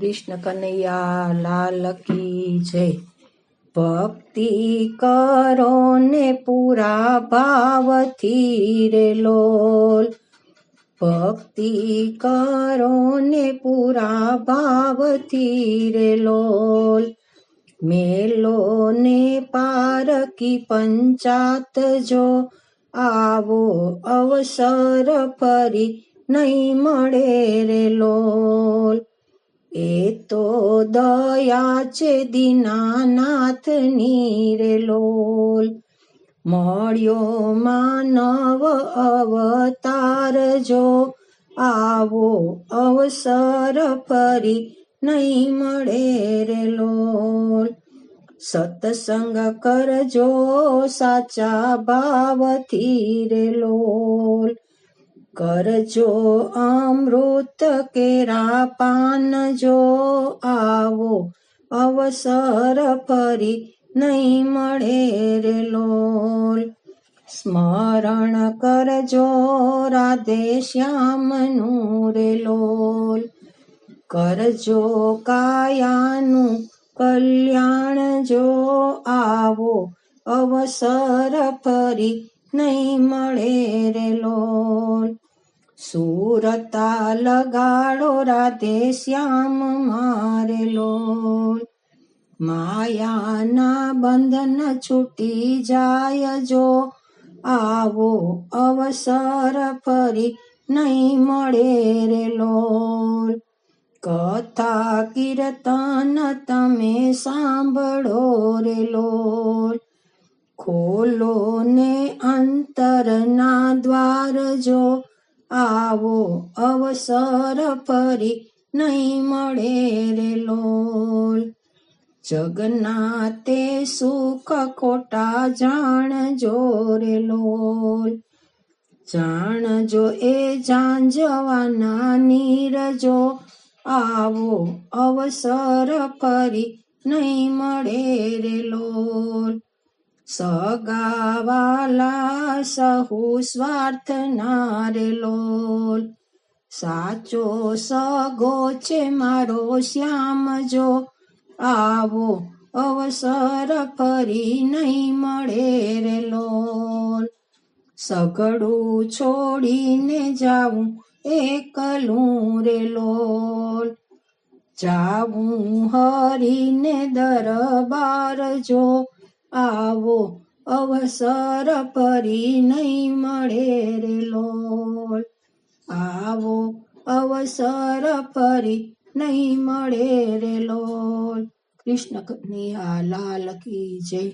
કૃષ્ણ કનૈયા લાલ કી જય. ભક્તિ કરો ને પૂરા ભાવથી રે લોલ. ભક્તિ કરો ને પૂરા ભાવથી રે લોલ. મેલો ને પારકી પંચાત જો આવો અવસર ફરી નહીં મળે રે લોલ. એ તો દયા છે દીનાનાથની રે લોલ મળ્યો માનવ અવતાર જો આવો અવસર ફરી નહીં મળે રે લોલ. સત્સંગ કરજો સાચા ભાવથી રે લોલ. કરજો અમૃત કેરા પાન જો આવો, અવસર ફરી નહીં મળે રે લોલ. સ્મરણ કરજો રાધે શ્યામનું રે લોલ. કરજો કાયાનું કલ્યાણ જો આવો, અવસર ફરી નહીં મળે રે લોલ. સુરતા લગાડો રાધે શ્યામ, મારે લોલ. માયાના બંધન છૂટી જાય જો, આવો અવસર ફરી નહીં મળે રે લોલ. કથા કીર્તન તમે સાંભળો રે લોલ. ખોલો ને અંતરના દ્વાર જો આવો અવસર ફરી નહીં મળે રે લોલ. જગન્નાથે સુખ ખોટા જાણજો રે લોલ. જાણજો એ જાંજવાના નીરજો. આવો અવસર ફરી નહીં મળે રે લોલ. સગાવાલા સહુ સ્વાર્થ નારે સાચો સગો છે મારો શ્યામ જો. આવો અવસર ફરી નહીં મળે રે લોલ. સગડું છોડીને જાવું એકલું રે લોલ. જાવું હરીને દરબાર જો. આવો અવસર ફરી નહીં મળે રે લોલ. આવો અવસર ફરી નહીં મળે રે લોલ. કૃષ્ણ કનૈયા લાલ કી જય.